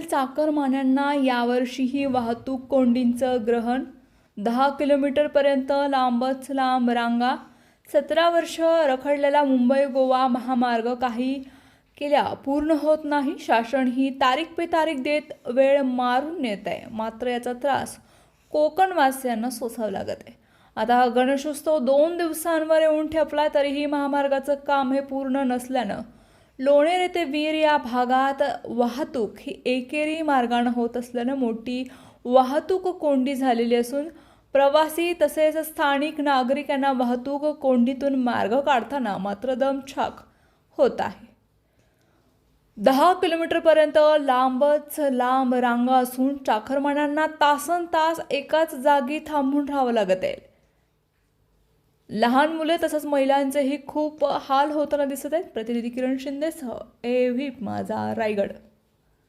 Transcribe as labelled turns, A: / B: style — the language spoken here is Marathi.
A: कोकणातील चाकरमान्यांना यावर्षीही वाहतूक कोंडींचं ग्रहण. दहा किलोमीटरपर्यंत लांबच लांब रांगा. सतरा वर्ष रखडलेला मुंबई गोवा महामार्ग काही केल्या पूर्ण होत नाही. शासन ही तारीख पे तारीख देत वेळ मारून नेत आहे. मात्र याचा त्रास कोकणवासियांना सोसावं लागत आहे. आता गणेशोत्सव दोन दिवसांवर येऊन ठेपला तरीही महामार्गाचं काम हे पूर्ण नसल्यानं लोणेर येथे वीर या भागात वाहतूक ही एकेरी मार्गानं होत असल्यानं मोठी वाहतूक कोंडी झालेली असून प्रवासी तसेच स्थानिक नागरिकांना वाहतूक कोंडीतून मार्ग काढताना मात्र दमछाक होत आहे. दहा किलोमीटरपर्यंत लांबच लांब रांगा असून चाकरमान्यांना तासन तास एकाच जागी थांबून राहावं लागत आहे. लहान मुले तसंच महिलांचेही खूप हाल होताना दिसत आहेत. प्रतिनिधी किरण शिंदेसह ए व्ही माझा रायगड.